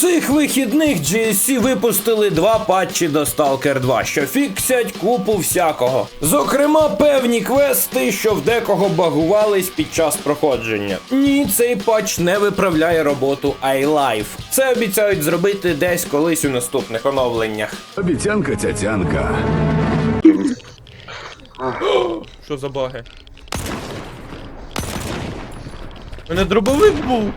Цих вихідних GSC випустили два патчі до Stalker 2, що фіксять купу всякого. Зокрема, певні квести, що в декого багувались під час проходження. Ні, цей патч не виправляє роботу iLife. Це обіцяють зробити десь колись у наступних оновленнях. Обіцянка цяцянка. Що за баги? Мене дробовик був.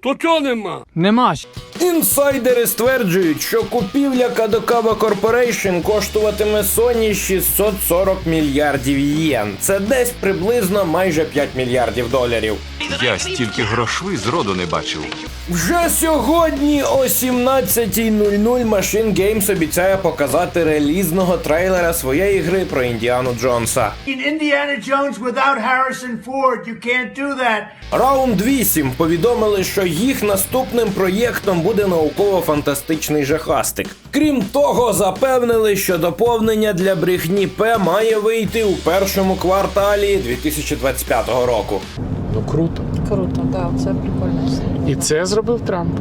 То чого нема? Нема. Інсайдери стверджують, що купівля Kadokawa Corporation коштуватиме Sony 640 мільярдів єн. Це десь приблизно майже 5 мільярдів доларів. Я стільки грошей зроду не бачив. Вже сьогодні о 17.00 Machine Games обіцяє показати релізного трейлера своєї гри про Індіану Джонса. In Indiana Jones without Harrison Ford. You can't do that. Раунд 8 повідомили, що їх наступним проєктом буде науково-фантастичний жахастик. Крім того, запевнили, що доповнення для брехні П має вийти у першому кварталі 2025 року. Ну круто. Круто, так, це прикольно. І це зробив Трамп.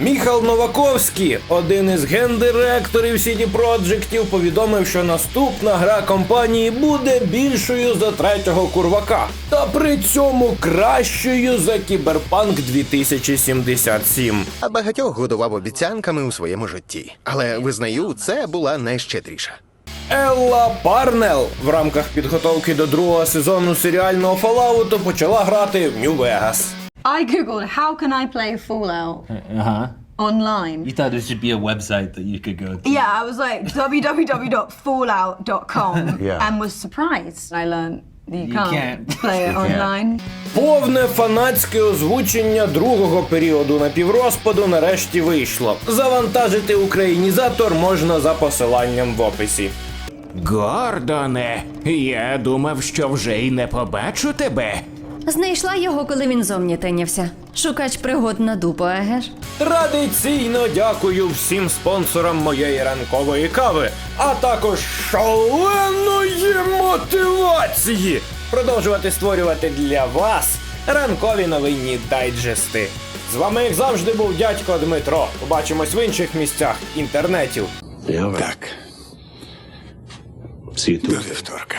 Міхал Новаковський, один із гендиректорів CD Projektів, повідомив, що наступна гра компанії буде більшою за третього курвака, та при цьому кращою за Кіберпанк 2077. А багатьох годував обіцянками у своєму житті. Але визнаю, це була найщедріша. Елла Парнел в рамках підготовки до другого сезону серіального Fallout почала грати в Нью-Вегас. I googled how can I play Fallout online. You thought there should be a website that you could go to. Yeah, I was like www.fallout.com and was surprised. I learned that you, can't, can't. play it online. Повне фанатське озвучення другого періоду напіврозпаду нарешті вийшло. Завантажити українізатор можна за посиланням в описі. Гордоне, я думав, що вже й не побачу тебе. Знайшла його, коли він зовні тинявся. Шукач пригод на дупу, еге ж? Традиційно дякую всім спонсорам моєї ранкової кави, а також шаленої мотивації продовжувати створювати для вас ранкові новинні дайджести. З вами, як завжди, був дядько Дмитро. Побачимось в інших місцях інтернетів. Так. До вівторка.